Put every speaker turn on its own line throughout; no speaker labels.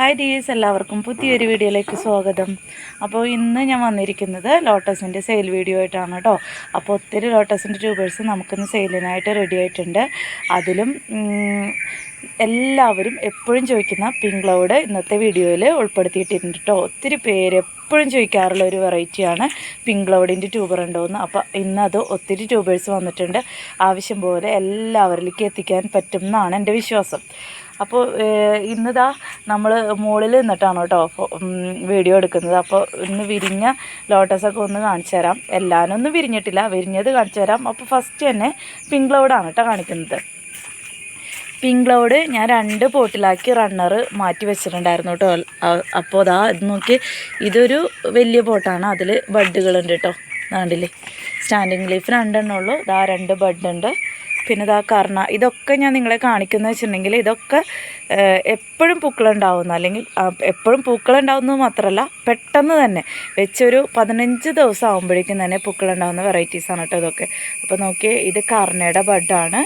Hi dears എല്ലാവർക്കും പുതിയൊരു വീഡിയോയിലേക്ക് സ്വാഗതം. അപ്പോൾ ഇന്ന് ഞാൻ വന്നിരിക്കുന്നത് ലോട്ടസിന്റെ സെയിൽ വീഡിയോ ആയിട്ടാണ് കേട്ടോ. അപ്പോൾ ഒത്തിരി ലോട്ടസിന്റെ ട്യൂബേഴ്സ് നമുക്കിന്ന് സെയിലിനായിട്ട് റെഡി ആയിട്ടുണ്ട്. അതിലും എല്ലാവരും എപ്പോഴും ചോദിക്കുന്ന പിങ്ക് ക്ലൗഡ് ഇന്നത്തെ വീഡിയോയിൽ ഉൾപ്പെടുത്തിയിട്ടുണ്ട് കേട്ടോ ഒത്തിരി പേര് എപ്പോഴും ചോദിക്കാറുള്ള ഒരു വെറൈറ്റിയാണ് പിങ്ക് ക്ലൗഡിന്റെ ട്യൂബർ ഉണ്ടോയെന്ന് അപ്പോൾ ഇന്നത് ഒത്തിരി ട്യൂബേഴ്സ് വന്നിട്ടുണ്ട്. ആവശ്യം പോലെ എല്ലാവരിലേക്ക് എത്തിക്കാൻ പറ്റും എന്നാണ് എന്റെ വിശ്വാസം. അപ്പോൾ ഇന്നിതാ നമ്മൾ മുകളിൽ നിന്നിട്ടാണ് കേട്ടോ വീഡിയോ എടുക്കുന്നത്. അപ്പോൾ ഇന്ന് വിരിഞ്ഞ ലോട്ടസൊക്കെ ഒന്ന് കാണിച്ചു തരാം. എല്ലാവരും ഒന്നും വിരിഞ്ഞിട്ടില്ല. വിരിഞ്ഞത് കാണിച്ചു തരാം. അപ്പോൾ ഫസ്റ്റ് തന്നെ പിങ്ക് ക്ലൗഡാണ് കേട്ടോ കാണിക്കുന്നത്. പിങ്ക് ക്ലൗഡ് ഞാൻ രണ്ട് പോട്ടിലാക്കി റണ്ണർ മാറ്റി വെച്ചിട്ടുണ്ടായിരുന്നു കേട്ടോ. അപ്പോൾ അതാ ഇത് നോക്കി. ഇതൊരു വലിയ പോട്ടാണ്. അതിൽ ബഡ്ഡുകളുണ്ട് കേട്ടോ. കണ്ടില്ലേ? സ്റ്റാൻഡിങ് ലീഫ് രണ്ടെണ്ണം ഉള്ളൂ. ഇതാ രണ്ട് ബഡ് ഉണ്ട് പിന്നെ ഇതാ കർണ. ഇതൊക്കെ ഞാൻ നിങ്ങളെ കാണിക്കുന്നത് വെച്ചിട്ടുണ്ടെങ്കിൽ ഇതൊക്കെ എപ്പോഴും പൂക്കളുണ്ടാവുന്ന അല്ലെങ്കിൽ എപ്പോഴും പൂക്കളുണ്ടാവുന്നത് മാത്രമല്ല പെട്ടെന്ന് തന്നെ വെച്ചൊരു പതിനഞ്ച് ദിവസം ആകുമ്പോഴേക്കും തന്നെ പൂക്കളുണ്ടാവുന്ന വെറൈറ്റീസാണ് കേട്ടോ ഇതൊക്കെ. അപ്പോൾ നോക്കിയേ ഇത് കർണയുടെ ബഡാണ്.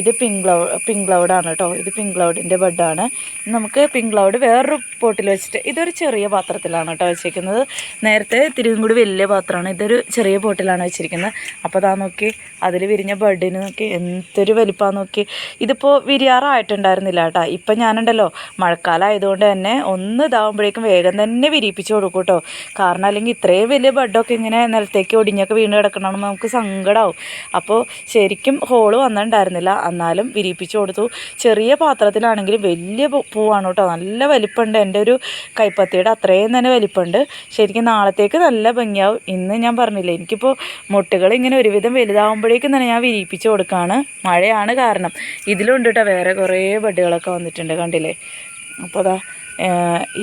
ഇത് പിങ്ക് ക്ലൗ പിങ്ക് ക്ലൗഡാണ് കേട്ടോ ഇത് പിങ്ക് ക്ലൗഡിന്റെ ബഡാണ്. നമുക്ക് പിങ്ക് ക്ലൗഡ് വേറൊരു പോട്ടിൽ വെച്ചിട്ട് ഇതൊരു ചെറിയ പാത്രത്തിലാണ് കേട്ടോ വെച്ചിരിക്കുന്നത്. നേരത്തെ തിരികും കൂടി വലിയ പാത്രമാണ്. ഇതൊരു ചെറിയ പോട്ടിലാണ് വെച്ചിരിക്കുന്നത്. അപ്പോൾ അതാ നോക്കി അതിൽ വിരിഞ്ഞ ബഡിന് നോക്കി എന്തൊരു വലിപ്പമാണ് നോക്കി. ഇതിപ്പോൾ വിരിയാറായിട്ടുണ്ടായിരുന്നില്ല കേട്ടോ ഇപ്പം ഞാനുണ്ടല്ലോ മഴക്കാലം ആയതുകൊണ്ട് തന്നെ ഒന്ന് ഇതാവുമ്പോഴേക്കും വേഗം തന്നെ വിരിയിപ്പിച്ച് കൊടുക്കും കേട്ടോ കാരണം അല്ലെങ്കിൽ ഇത്രയും വലിയ ബഡൊക്കെ ഇങ്ങനെ നിലത്തേക്ക് ഒടിഞ്ഞൊക്കെ വീണ് കിടക്കണമെന്ന് നമുക്ക് സങ്കടമാവും അപ്പോൾ ശരിക്കും ഹോൾ വന്നിട്ടുണ്ടായിരുന്നില്ല. എന്നാലും വിരിയിപ്പിച്ച് കൊടുത്തു. ചെറിയ പാത്രത്തിലാണെങ്കിലും വലിയ പൂവാണ് കേട്ടോ നല്ല വലിപ്പമുണ്ട് എന്റെ ഒരു കൈപ്പത്തിയുടെ അത്രയും തന്നെ വലിപ്പമുണ്ട് ശരിക്കും നാളത്തേക്ക് നല്ല ഭംഗിയാവും. ഇന്ന് ഞാൻ പറഞ്ഞില്ല എനിക്കിപ്പോൾ മുട്ടുകൾ ഇങ്ങനെ ഒരുവിധം വലുതാവുമ്പോഴേക്കും തന്നെ ഞാൻ വിരിയിപ്പിച്ച് കൊടുക്കുകയാണ് മഴയാണ് കാരണം. ഇതിലുണ്ട് കേട്ടോ വേറെ കുറേ ബഡുകളൊക്കെ വന്നിട്ടുണ്ട്. കണ്ടില്ലേ? അപ്പോൾ അതാ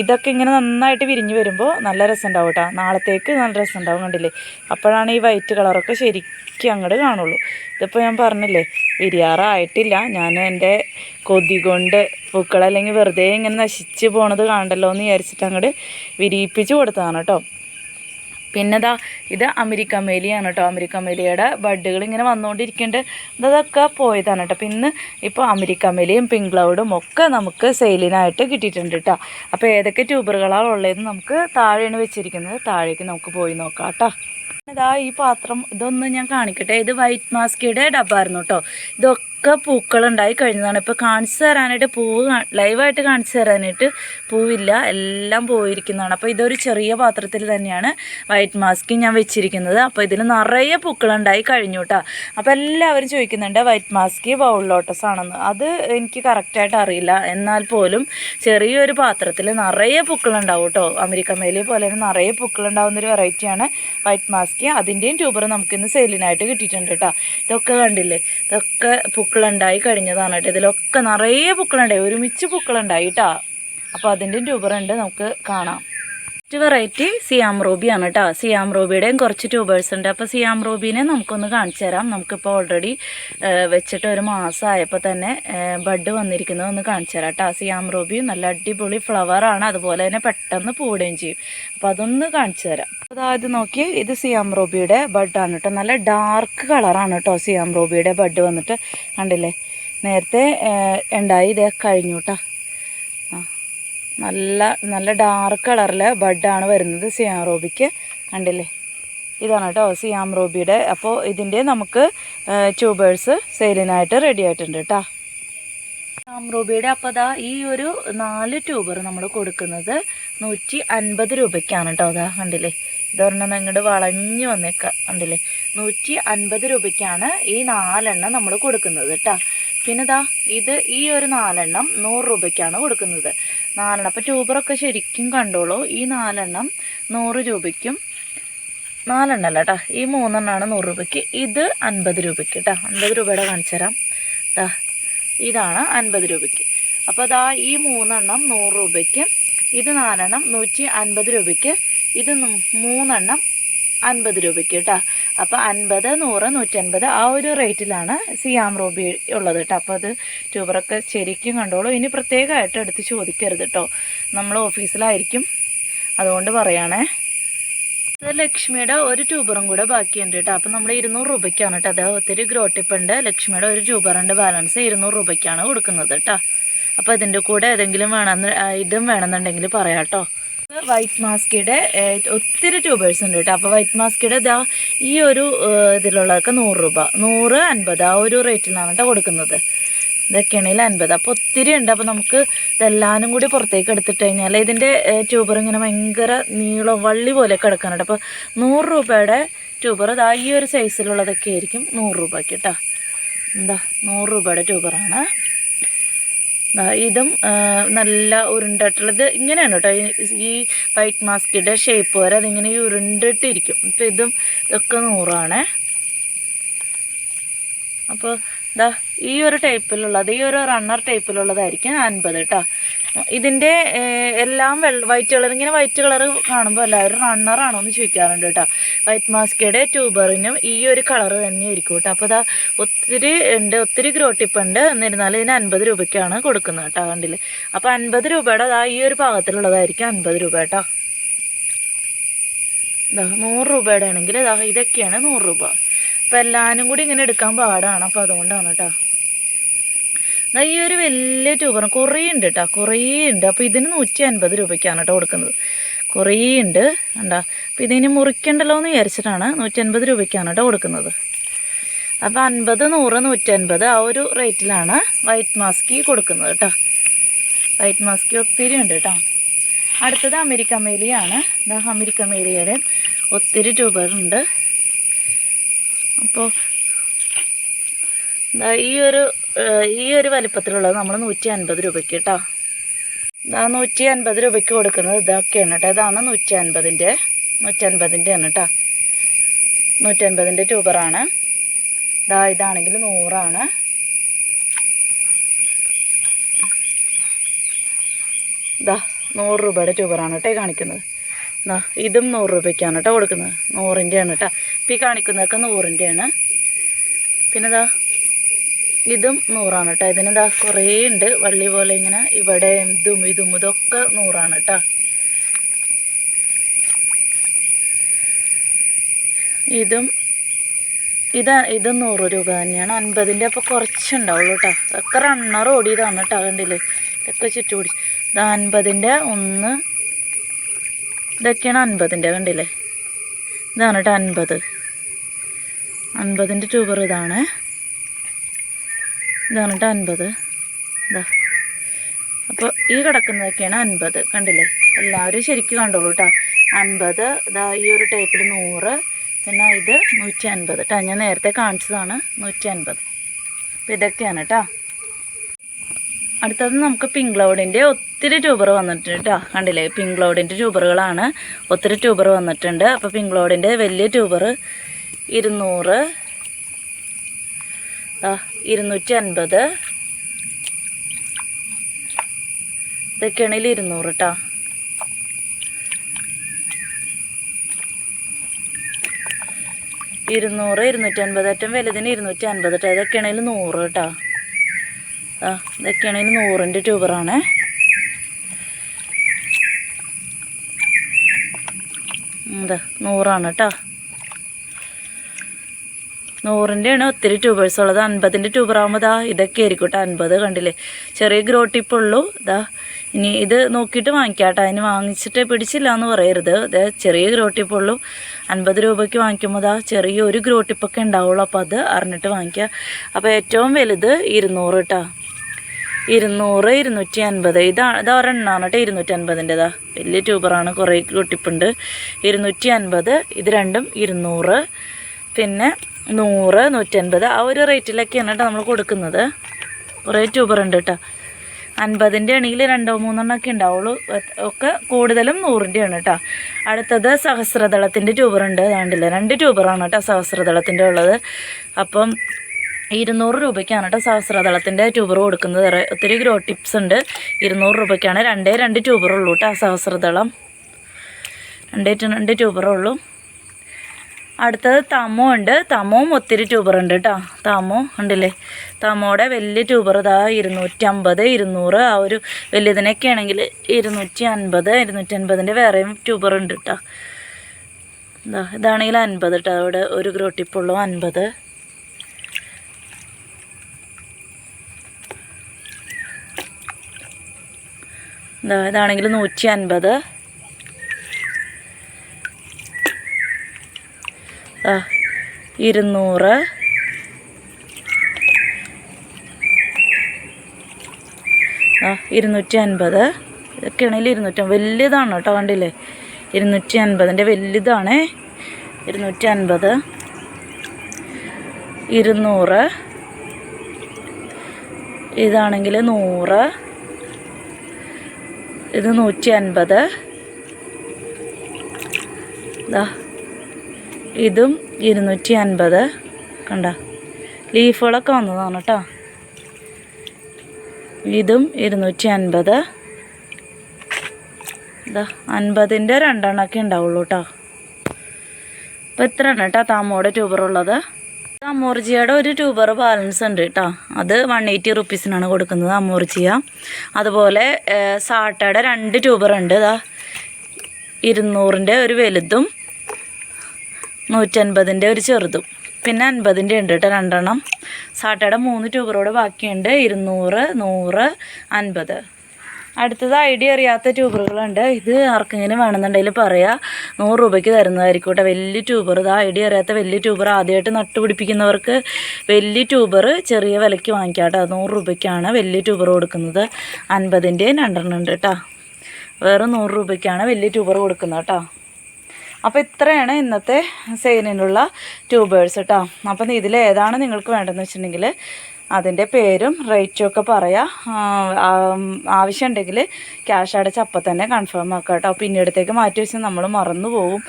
ഇതൊക്കെ ഇങ്ങനെ നന്നായിട്ട് വിരിഞ്ഞ് വരുമ്പോൾ നല്ല രസമുണ്ടാവും കേട്ടോ നാളത്തേക്ക് നല്ല രസമുണ്ടാവും കണ്ടില്ലേ? അപ്പോഴാണ് ഈ വൈറ്റ് കളറൊക്കെ ശരിക്കും അങ്ങോട്ട് കാണുള്ളൂ. ഇതിപ്പോൾ ഞാൻ പറഞ്ഞില്ലേ വിരിയാറായിട്ടില്ല. ഞാൻ എന്റെ കൊതി കൊണ്ട് പൂക്കളല്ലെങ്കിൽ വെറുതെ ഇങ്ങനെ നശിച്ച് പോണത് കാണണ്ടല്ലോ എന്ന് വിചാരിച്ചിട്ട് അങ്ങോട്ട് വിരിയിപ്പിച്ച് കൊടുത്തതാണ് കേട്ടോ പിന്നെ ദാ ഇത് അമേരിക്കൻ മേലിയാണ് കേട്ടോ അമേരിക്ക മേലിയുടെ ബഡുകൾ ഇങ്ങനെ വന്നുകൊണ്ടിരിക്കുന്നുണ്ട് ഇതൊക്കെ പോയതാണ് കേട്ടോ പിന്നെ ഇപ്പോൾ അമേരിക്ക മേലിയും പിങ്ക് ക്ലൗഡും ഒക്കെ നമുക്ക് സെയിലിനായിട്ട് കിട്ടിയിട്ടുണ്ട് കേട്ടോ അപ്പോൾ ഏതൊക്കെ ട്യൂബറുകളാണ് ഉള്ളതെന്ന് നമുക്ക് താഴെയാണ് വെച്ചിരിക്കുന്നത്. താഴേക്ക് നമുക്ക് പോയി നോക്കാം കേട്ടോ ഇതാ ഈ പാത്രം ഇതൊന്ന് ഞാൻ കാണിക്കട്ടെ. ഇത് വൈറ്റ് മാസ്കിയുടെ ഡബ്ബായിരുന്നു കേട്ടോ ഇതൊക്കെ പൂക്കളുണ്ടായി കഴിഞ്ഞതാണ്. ഇപ്പോൾ കാണിച്ചു തരാനായിട്ട് പൂവ് ലൈവായിട്ട് കാണിച്ചു തരാനായിട്ട് പൂവില്ല. എല്ലാം പോയിരിക്കുന്നതാണ്. അപ്പോൾ ഇതൊരു ചെറിയ പാത്രത്തിൽ തന്നെയാണ് വൈറ്റ് മാസ്ക് ഞാൻ വെച്ചിരിക്കുന്നത്. അപ്പോൾ ഇതിൽ നിറയെ പൂക്കളുണ്ടായി കഴിഞ്ഞു കേട്ടോ അപ്പോൾ എല്ലാവരും ചോദിക്കുന്നുണ്ട് വൈറ്റ് മാസ്ക് ബൗൾ ലോട്ടസ് ആണെന്ന്. അത് എനിക്ക് കറക്റ്റായിട്ട് അറിയില്ല. എന്നാൽ പോലും ചെറിയൊരു പാത്രത്തിൽ നിറയെ പൂക്കളുണ്ടാവും കേട്ടോ അമേരിക്കൻ മേലി പോലെ തന്നെ നിറയെ പൂക്കളുണ്ടാവുന്ന ഒരു വെറൈറ്റിയാണ് വൈറ്റ് മാസ്ക് അതിന്റെയും ട്യൂബർ നമുക്കിന്ന് സെയിലിനായിട്ട് കിട്ടിയിട്ടുണ്ട് കേട്ടോ ഇതൊക്കെ കണ്ടില്ലേ? ഇതൊക്കെ പൂക്കളുണ്ടായി കഴിഞ്ഞതാണ് കേട്ടോ. ഇതിലൊക്കെ നിറയെ പൂക്കളുണ്ടായി. ഒരുമിച്ച് പൂക്കളുണ്ടായി കേട്ടോ. അപ്പോൾ അതിന്റെ രൂപറുണ്ട് നമുക്ക് കാണാം. ഫസ്റ്റ് വെറൈറ്റി സിയാം റൂബിയാണ് കേട്ടോ സിയാം റൂബിയുടെയും കുറച്ച് ട്യൂബേഴ്സ് ഉണ്ട്. അപ്പോൾ സിയാം റൂബീനെ നമുക്കൊന്ന് കാണിച്ചു തരാം. നമുക്കിപ്പോൾ ഓൾറെഡി വെച്ചിട്ട് ഒരു മാസമായപ്പോൾ തന്നെ ബഡ് വന്നിരിക്കുന്നത് ഒന്ന് കാണിച്ചു തരാം കേട്ടോ സിയാം റൂബി നല്ല അടിപൊളി ഫ്ലവറാണ് അതുപോലെ തന്നെ പെട്ടെന്ന് പൂടുകയും ചെയ്യും. അപ്പോൾ അതൊന്ന് കാണിച്ചു തരാം. അതായത് നോക്കി ഇത് സിയാം റോബിയുടെ ബഡാണ് കേട്ടോ നല്ല ഡാർക്ക് കളറാണ് കേട്ടോ സിയാം റോബിയുടെ ബഡ് വന്നിട്ട്. കണ്ടില്ലേ? നേരത്തെ ഉണ്ടായി. ഇതേ കഴിഞ്ഞു കേട്ടോ നല്ല നല്ല ഡാർക്ക് കളറിൽ ബഡാണ് വരുന്നത് സിയാം റോബിക്ക്. കണ്ടില്ലേ? ഇതാണ് കേട്ടോ സിയാം റോബിയുടെ. അപ്പോൾ ഇതിന്റെ നമുക്ക് ട്യൂബേഴ്സ് സെയിലിനായിട്ട് റെഡി ആയിട്ടുണ്ട് കേട്ടോ സിയാം റോബിയുടെ അപ്പോൾ അതാ ഈ ഒരു നാല് ട്യൂബർ നമ്മൾ കൊടുക്കുന്നത് നൂറ്റി അൻപത് രൂപയ്ക്കാണ് കേട്ടോ അതാ കണ്ടില്ലേ? ഇതൊരെണ്ണം അങ്ങോട്ട് വളഞ്ഞു വന്നേക്ക. കണ്ടില്ലേ? നൂറ്റി അൻപത് രൂപയ്ക്കാണ് ഈ നാലെണ്ണം നമ്മൾ കൊടുക്കുന്നത് കേട്ടോ പിന്നെ ദാ ഇത് ഈ ഒരു നാലെണ്ണം നൂറ് രൂപയ്ക്കാണ് കൊടുക്കുന്നത്. നാലെണ്ണം. അപ്പോൾ ട്യൂബറൊക്കെ ശരിക്കും കണ്ടോളൂ. ഈ നാലെണ്ണം നൂറ് രൂപയ്ക്കും നാലെണ്ണം അല്ല കേട്ടോ ഈ മൂന്നെണ്ണമാണ് നൂറ് രൂപയ്ക്ക്. ഇത് അൻപത് രൂപയ്ക്ക് കേട്ടോ അൻപത് രൂപയുടെ കാണിച്ചു തരാം. ദാ ഇതാണ് അൻപത് രൂപയ്ക്ക്. അപ്പോൾ ദാ ഈ മൂന്നെണ്ണം നൂറ് രൂപയ്ക്ക്. ഇത് നാലെണ്ണം നൂറ്റി അൻപത് രൂപയ്ക്ക്. ഇത് മൂന്നെണ്ണം അൻപത് രൂപയ്ക്ക് കേട്ടോ അപ്പോൾ അൻപത് നൂറ് നൂറ്റൻപത് ആ ഒരു റേറ്റിലാണ് സിയാം റൂബി ഉള്ളത് കേട്ടോ അപ്പോൾ അത് ട്യൂബറൊക്കെ ശരിക്കും കണ്ടോളൂ. ഇനി പ്രത്യേകമായിട്ട് എടുത്ത് ചോദിക്കരുത് കേട്ടോ നമ്മൾ ഓഫീസിലായിരിക്കും. അതുകൊണ്ട് പറയണേ. ലക്ഷ്മിയുടെ ഒരു ട്യൂബറും കൂടെ ബാക്കിയുണ്ട് കേട്ടോ അപ്പം നമ്മൾ ഇരുന്നൂറ് രൂപയ്ക്കാണ് കേട്ടോ അത് ഒത്തിരി ഗ്രോട്ടിപ്പ് ഉണ്ട് ലക്ഷ്മിയുടെ ഒരു ട്യൂബറിന്റെ ബാലൻസ് ഇരുന്നൂറ് രൂപയ്ക്കാണ് കൊടുക്കുന്നത് കേട്ടോ അപ്പോൾ ഇതിന്റെ കൂടെ ഏതെങ്കിലും വേണമെന്ന് ഇതും വേണമെന്നുണ്ടെങ്കിൽ പറയാം കേട്ടോ വൈറ്റ് മാസ്കിയുടെ ഒത്തിരി ട്യൂബേഴ്സ് ഉണ്ട് കേട്ടോ. അപ്പോൾ വൈറ്റ് മാസ്കിയുടെ ഇതാ ഈ ഒരു ഇതിലുള്ളതൊക്കെ നൂറ് രൂപ. നൂറ് അൻപത് ആ ഒരു റേറ്റിലാണ് കേട്ടോ കൊടുക്കുന്നത്. ഇതൊക്കെയാണെങ്കിൽ അൻപത്. അപ്പോൾ ഒത്തിരി ഉണ്ട്. അപ്പോൾ നമുക്ക് ഇതെല്ലാനും കൂടി പുറത്തേക്ക് എടുത്തിട്ട് കഴിഞ്ഞാൽ ഇതിന്റെ ട്യൂബർ ഇങ്ങനെ ഭയങ്കര നീളം വള്ളി പോലെ കിടക്കാനുണ്ട്. അപ്പോൾ നൂറ് രൂപയുടെ ട്യൂബർ ഇതാ ഈ ഒരു സൈസിലുള്ളതൊക്കെ ആയിരിക്കും നൂറ് രൂപയ്ക്ക് കേട്ടോ. എന്താ? നൂറ് രൂപയുടെ ട്യൂബറാണ് ഇതും നല്ല ഉരുണ്ടായിട്ടുള്ളത് ഇങ്ങനെയാണ് കേട്ടോ. ഈ- വൈറ്റ് മാസ്കിന്റെ ഷേപ്പ് വരെ അതിങ്ങനെ ഉരുണ്ടിട്ടിരിക്കും. ഇപ്പം ഇതും ഇതൊക്കെ നൂറാണേ. അപ്പോൾ ഇതാ ഈ ഒരു ടൈപ്പിലുള്ളത് ഈ ഒരു റണ്ണർ ടൈപ്പിലുള്ളതായിരിക്കും അൻപത് കേട്ടോ. ഇതിന്റെ എല്ലാം വെള്ള വൈറ്റ് കളർ ഇങ്ങനെ വൈറ്റ് കളർ കാണുമ്പോൾ എല്ലാവരും റണ്ണറാണോ എന്ന് ചോദിക്കാറുണ്ട് കേട്ടോ. വൈറ്റ് മാസ്കയുടെ ട്യൂബറിനും ഈ ഒരു കളർ തന്നെ ആയിരിക്കും കേട്ടോ. അപ്പോൾ അതാ ഒത്തിരി ഉണ്ട് ഒത്തിരി ഗ്രോട്ടിപ്പുണ്ട് എന്നിരുന്നാലും ഇതിന് അൻപത് രൂപയ്ക്കാണ് കൊടുക്കുന്നത് കേട്ടോ കണ്ടിൽ അപ്പോൾ അൻപത് രൂപയുടെ അതാ ഈ ഒരു പാകത്തിലുള്ളതായിരിക്കും അൻപത് രൂപ കേട്ടോ. ഇതാ നൂറ് രൂപയുടെ ആണെങ്കിൽ ഇതാ ഇതൊക്കെയാണ് നൂറ് രൂപ. അപ്പോൾ എല്ലാവരും കൂടി ഇങ്ങനെ എടുക്കാൻ പാടാണ്. അപ്പോൾ അതുകൊണ്ടാണ് കേട്ടോ. ഈ ഒരു വലിയ ട്യൂബർ കുറേ ഉണ്ട് കേട്ടോ കുറേ ഉണ്ട്. അപ്പോൾ ഇതിന് നൂറ്റി അൻപത് രൂപയ്ക്കാണ് കേട്ടോ കൊടുക്കുന്നത്. കുറേ ഉണ്ട്. കണ്ടോ. അപ്പോൾ ഇതിന് മുറിക്കണ്ടല്ലോ എന്ന് വിചാരിച്ചിട്ടാണ് നൂറ്റി അൻപത് രൂപയ്ക്കാണ് കേട്ടോ കൊടുക്കുന്നത്. അപ്പോൾ അൻപത് നൂറ് നൂറ്റൻപത് ആ ഒരു റേറ്റിലാണ് വൈറ്റ് മാസ്കി കൊടുക്കുന്നത് കേട്ടോ വൈറ്റ് മാസ്ക് ഒത്തിരി ഉണ്ട് കേട്ടോ അടുത്തത് അമേരിക്ക മേലിയാണ്. ഇതാ അമേരിക്ക മേലിയുടെ ഒത്തിരി ട്യൂബറുണ്ട് അപ്പോൾ ഈ ഒരു ഈ ഒരു വലിപ്പത്തിലുള്ളത് നമ്മൾ നൂറ്റി അൻപത് രൂപയ്ക്ക് കേട്ടോ. ഇതാ നൂറ്റി അൻപത് രൂപയ്ക്ക് കൊടുക്കുന്നത് ഇതൊക്കെയാണ് കേട്ടോ. ഇതാണ് നൂറ്റി അൻപതിന്റെ നൂറ്റൻപതിന്റെ ആണ് കേട്ടോ. നൂറ്റൻപതിന്റെ ട്യൂബറാണ്. ഇതാ ഇതാണെങ്കിൽ നൂറാണ്. ഇതാ നൂറ് രൂപയുടെ ട്യൂബറാണ് കേട്ടോ കാണിക്കുന്നത്. എന്നാ ഇതും നൂറ് രൂപയ്ക്കാണ് കേട്ടോ കൊടുക്കുന്നത്. നൂറിന്റെയാണ് കേട്ടോ. ഇപ്പം ഈ കാണിക്കുന്നതൊക്കെ നൂറിന്റെയാണ്. പിന്നെ ഇതാ ഇതും നൂറാണ് കേട്ടോ ഇതിനെന്താ ഇതാ കുറേ ഉണ്ട്. വള്ളി പോലെ ഇങ്ങനെ ഇവിടെ ഇതും ഇതും ഇതൊക്കെ നൂറാണ് കേട്ടോ ഇതും ഇത് ഇത് നൂറ് രൂപ തന്നെയാണ്. അൻപതിന്റെ അപ്പോൾ കുറച്ചുണ്ടാവുള്ളൂ കേട്ടോ ഒക്കെ റണ്ണർ ഓടിയതാണ് കേട്ടോ കണ്ടില്ലേ? ഇതൊക്കെ ചുറ്റുപിടി ഇത് അൻപതിന്റെ ഒന്ന് ഇതൊക്കെയാണ് അൻപതിന്റെ കണ്ടില്ലേ? ഇതാണ് കേട്ടോ അൻപത്. അൻപതിന്റെ ട്യൂബർ ഇതാണ്. ഇതാണ് അൻപത്. ഇതാ അപ്പോൾ ഈ കിടക്കുന്നതൊക്കെയാണ് അൻപത്. കണ്ടില്ലേ? എല്ലാവരും ശരിക്കും കണ്ടോളൂ കേട്ടോ അൻപത് ഇതാ ഈ ഒരു ടൈപ്പിൽ നൂറ് പിന്നെ ഇത് നൂറ്റി അൻപത് കേട്ടോ ഞാൻ നേരത്തെ കാണിച്ചതാണ് നൂറ്റി അൻപത് അപ്പം ഇതൊക്കെയാണ് കേട്ടോ അടുത്തത് നമുക്ക് പിങ്ക് ക്ലൗഡിന്റെ ഒത്തിരി ട്യൂബർ വന്നിട്ടുണ്ട് കേട്ടോ കണ്ടില്ലേ? പിങ്ക് ക്ലൗഡിന്റെ ട്യൂബറുകളാണ് ഒത്തിരി ട്യൂബർ വന്നിട്ടുണ്ട്. അപ്പോൾ പിങ്ക് ക്ലൗഡിന്റെ വലിയ ട്യൂബർ ഇരുന്നൂറ്. ആ ഇരുന്നൂറ്റി അൻപത് ഇതൊക്കെയാണെങ്കിൽ ഇരുന്നൂറ് കേട്ടോ ഇരുന്നൂറ് ഇരുന്നൂറ്റി അൻപത് ഏറ്റവും വലുതിന് ഇരുന്നൂറ്റി അൻപത് കേട്ടോ ഇതൊക്കെയാണെങ്കിൽ നൂറ് കേട്ടോ ആ ഇതൊക്കെയാണെങ്കിൽ നൂറിന്റെ ട്യൂബറാണ്. എന്താ നൂറാണ് കേട്ടോ നൂറിന്റെയാണ് ഒത്തിരി ട്യൂബേഴ്സ് ഉള്ളത്. അൻപതിന്റെ ട്യൂബറാകുമ്പോൾ ദാ ഇതൊക്കെ ആയിരിക്കും കേട്ടോ അൻപത് കണ്ടില്ലേ? ചെറിയ ഗ്രോ ടിപ്പുള്ളൂ ഇതാ ഇനി ഇത് നോക്കിയിട്ട് വാങ്ങിക്കാം അതിന് വാങ്ങിച്ചിട്ട് പിടിച്ചില്ല എന്ന് പറയരുത്. ഇത് ചെറിയ ഗ്രോ ടിപ്പുള്ളൂ അൻപത് രൂപയ്ക്ക് വാങ്ങിക്കുമ്പോൾ ദാ ചെറിയ ഒരു ഗ്രോ ടിപ്പൊക്കെ ഉണ്ടാവുള്ളൂ. അപ്പോൾ അത് അറിഞ്ഞിട്ട് വാങ്ങിക്കുക അപ്പോൾ ഏറ്റവും വലുത് ഇരുന്നൂറ് കേട്ടോ ഇരുന്നൂറ് ഇരുന്നൂറ്റി അൻപത് ഇതാണ് ഇതാ ഒരെണ്ണമാണ് കേട്ടോ ഇരുന്നൂറ്റി അൻപതിന്റെതാ വലിയ ട്യൂബറാണ് കുറേ ഗ്രൂട്ടിപ്പുണ്ട് ഇരുന്നൂറ്റി അൻപത് ഇത് രണ്ടും ഇരുന്നൂറ്. പിന്നെ നൂറ് നൂറ്റൻപത് ആ ഒരു റേറ്റിലൊക്കെയാണ് കേട്ടോ നമ്മൾ കൊടുക്കുന്നത്. കുറേ ട്യൂബർ ഉണ്ട് കേട്ടോ അൻപതിന്റെ ആണെങ്കിൽ രണ്ടോ മൂന്നെണ്ണമൊക്കെ ഉണ്ടാവുള്ളൂ. ഒക്കെ കൂടുതലും നൂറിന്റെയാണ് കേട്ടോ അടുത്തത് സഹസ്രദളത്തിന്റെ ട്യൂബർ ഉണ്ട്. അതാണ്ടില്ല രണ്ട് ട്യൂബറാണ് കേട്ടോ സഹസ്രദളത്തിന്റെ ഉള്ളത്. അപ്പം ഇരുന്നൂറ് രൂപയ്ക്കാണ് കേട്ടോ സഹസ്രദളത്തിന്റെ ട്യൂബർ കൊടുക്കുന്നത്. ഒത്തിരി ഗ്രോ ടിപ്സ് ഉണ്ട്. ഇരുന്നൂറ് രൂപയ്ക്കാണ് രണ്ടേ രണ്ട് ട്യൂബറുള്ളൂ കേട്ടോ സഹസ്രദളം. രണ്ട് രണ്ട് ട്യൂബറുള്ളൂ അടുത്തത് തമോ ഉണ്ട്. തമോം ഒത്തിരി ട്യൂബർ ഉണ്ട് കേട്ടോ തമോ ഉണ്ടല്ലേ? തമോടെ വലിയ ട്യൂബർ ഇതാ ഇരുന്നൂറ്റമ്പത് ഇരുന്നൂറ് ആ ഒരു വലിയതിനൊക്കെ ആണെങ്കിൽ ഇരുന്നൂറ്റി അൻപത് ഇരുന്നൂറ്റി അൻപതിന്റെ വേറെയും ട്യൂബർ ഉണ്ട് കേട്ടോ എന്താ ഇതാണെങ്കിൽ അൻപത് കേട്ടോ അവിടെ ഒരു ഗ്രോട്ടിപ്പുള്ളൂ അൻപത്. ഇതാ ഇതാണെങ്കിൽ നൂറ്റി അൻപത് ഇരുന്നൂറ്. ഇരുന്നൂറ്റി അൻപത് ഇതൊക്കെയാണെങ്കിൽ ഇരുന്നൂറ്റി വലിയതാണ് കേട്ടോ കണ്ടില്ലേ ഇരുന്നൂറ്റി അൻപതിന്റെ വലുതാണേ ഇരുന്നൂറ്റി അൻപത് ഇരുന്നൂറ്. ഇതാണെങ്കിൽ നൂറ്. ഇത് നൂറ്റി അൻപത് ദാ ഇതും ഇരുന്നൂറ്റി അൻപത് കണ്ട? ലീഫുകളൊക്കെ വന്നതാണ് കേട്ടോ ഇതും ഇരുന്നൂറ്റി അൻപത് ഇതാ അൻപതിന്റെ രണ്ടെണ്ണമൊക്കെ ഉണ്ടാവുള്ളൂ കേട്ടോ അപ്പോൾ ഇത്ര ആണ് കേട്ടോ താമോടെ ട്യൂബറുള്ളത് അമോർജിയയുടെ ഒരു ട്യൂബർ ബാലൻസ് ഉണ്ട് കേട്ടോ അത് വൺ എയ്റ്റി റുപ്പീസിനാണ് കൊടുക്കുന്നത് അമോർജിയ അതുപോലെ സാട്ടയുടെ രണ്ട് ട്യൂബർ ഉണ്ട്. ഇതാ ഇരുന്നൂറിന്റെ ഒരു വലുതും നൂറ്റൻപതിന്റെ ഒരു ചെറുതും. പിന്നെ അൻപതിന്റെ ഉണ്ട് കേട്ടോ രണ്ടെണ്ണം. സാട്ടയുടെ മൂന്ന് ട്യൂബറോട് ബാക്കിയുണ്ട് ഇരുന്നൂറ് നൂറ് അൻപത്. അടുത്തത് ഐഡിയ അറിയാത്ത ട്യൂബറുകളുണ്ട്. ഇത് ആർക്കെങ്കിലും വേണമെന്നുണ്ടെങ്കിൽ പറയാം. നൂറ് രൂപയ്ക്ക് തരുന്നതായിരിക്കും കേട്ടോ. വലിയ ട്യൂബർ. ഇത് ഐഡിയ അറിയാത്ത വലിയ ട്യൂബർ. ആദ്യമായിട്ട് നട്ടുപിടിപ്പിക്കുന്നവർക്ക് വലിയ ട്യൂബർ ചെറിയ വിലയ്ക്ക് വാങ്ങിക്കാം കേട്ടോ. നൂറ് രൂപയ്ക്കാണ് വലിയ ട്യൂബർ കൊടുക്കുന്നത്. അൻപതിന്റെയും രണ്ടെണ്ണം ഉണ്ട് കേട്ടോ. വേറെ നൂറ് രൂപയ്ക്കാണ് വലിയ ട്യൂബർ കൊടുക്കുന്നത് കേട്ടോ. അപ്പോൾ ഇത്രയാണ് ഇന്നത്തെ സെയിലിനുള്ള ട്യൂബേഴ്സ് കേട്ടോ അപ്പം ഇതിൽ ഏതാണ് നിങ്ങൾക്ക് വേണ്ടതെന്ന് വെച്ചിട്ടുണ്ടെങ്കിൽ അതിന്റെ പേരും റേറ്റും ഒക്കെ പറയാം. ആവശ്യമുണ്ടെങ്കിൽ ക്യാഷ് അടച്ച് അപ്പം തന്നെ കൺഫേം ആക്കുക കേട്ടോ. പിന്നീടത്തേക്ക് മാറ്റി വെച്ച് നമ്മൾ മറന്നു പോകും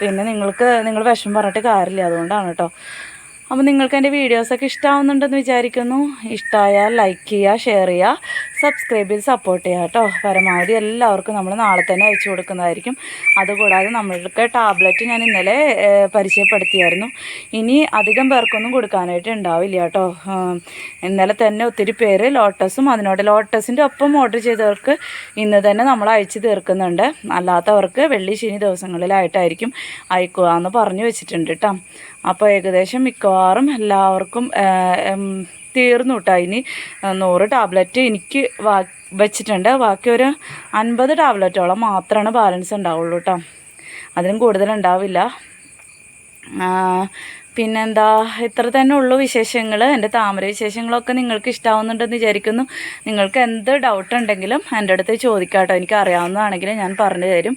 പിന്നെ നിങ്ങൾക്ക് നിങ്ങൾ വിഷം പറഞ്ഞിട്ട് കാര്യമില്ല. അതുകൊണ്ടാണ് കേട്ടോ. അപ്പോൾ നിങ്ങൾക്ക് എന്റെ വീഡിയോസൊക്കെ ഇഷ്ടമാവുന്നുണ്ടെന്ന് വിചാരിക്കുന്നു. ഇഷ്ടമായാൽ ലൈക്ക് ചെയ്യുക ഷെയർ ചെയ്യുക സബ്സ്ക്രൈബ് ചെയ്ത് സപ്പോർട്ട് ചെയ്യുക കേട്ടോ പരമാവധി എല്ലാവർക്കും നമ്മൾ നാളെ തന്നെ അയച്ചു കൊടുക്കുന്നതായിരിക്കും. അതുകൂടാതെ നമ്മൾക്ക് ടാബ്ലറ്റ് ഞാൻ ഇന്നലെ പരിചയപ്പെടുത്തിയായിരുന്നു. ഇനി അധികം പേർക്കൊന്നും കൊടുക്കാനായിട്ട് ഉണ്ടാവില്ല കേട്ടോ ഇന്നലെ തന്നെ ഒത്തിരി പേര് ലോട്ടസും അതിനോട് ലോട്ടസിന്റെ ഒപ്പം ഓർഡർ ചെയ്തവർക്ക് ഇന്ന് തന്നെ നമ്മൾ അയച്ചു തീർക്കുന്നുണ്ട്. അല്ലാത്തവർക്ക് വെള്ളി ശനി ദിവസങ്ങളിലായിട്ടായിരിക്കും അയക്കുക എന്ന് പറഞ്ഞു വെച്ചിട്ടുണ്ട് കേട്ടോ അപ്പോൾ ഏകദേശം മിക്കവാറും എല്ലാവർക്കും ഏഹ്, തീർന്നു കേട്ടോ ഇനി. നൂറ് ടാബ്ലറ്റ് എനിക്ക് വാ വെച്ചിട്ടുണ്ട്. ബാക്കി ഒരു അൻപത് ടാബ്ലറ്റോളം മാത്രമാണ് ബാലൻസ് ഉണ്ടാവുള്ളൂ കേട്ടോ അതിനും ആ, പിന്നെന്താ ഇത്ര തന്നെ ഉള്ളൂ വിശേഷങ്ങൾ എന്റെ താമര വിശേഷങ്ങളൊക്കെ നിങ്ങൾക്ക് ഇഷ്ടാവുന്നുണ്ടെന്ന് വിചാരിക്കുന്നു. നിങ്ങൾക്ക് എന്ത് ഡൗട്ട് ഉണ്ടെങ്കിലും എന്റെ അടുത്ത് ചോദിക്കാം കേട്ടോ എനിക്ക് അറിയാവുന്നതാണെങ്കിൽ ഞാൻ പറഞ്ഞു തരും.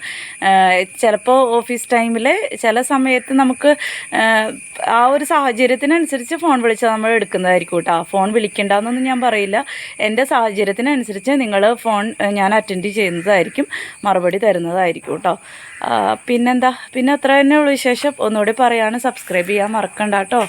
ചിലപ്പോൾ ഓഫീസ് ടൈമിൽ ചില സമയത്ത് നമുക്ക് ആ, ഒരു സാഹചര്യത്തിനനുസരിച്ച് ഫോൺ വിളിച്ചാൽ നമ്മൾ എടുക്കുന്നതായിരിക്കും കേട്ടോ. ഫോൺ വിളിക്കേണ്ടെന്നൊന്നും ഞാൻ പറയില്ല. എന്റെ സാഹചര്യത്തിനനുസരിച്ച് നിങ്ങൾ ഫോൺ ഞാൻ അറ്റൻഡ് ചെയ്യുന്നതായിരിക്കും. മറുപടി തരുന്നതായിരിക്കും കേട്ടോ. പിന്നെന്താ? പിന്നെ അത്ര തന്നെ ഉള്ളൂ വിശേഷം. ഒന്നുകൂടി പറയാണ്. സബ്സ്ക്രൈബ് ചെയ്യാൻ മറക്കണ്ട കേട്ടോ.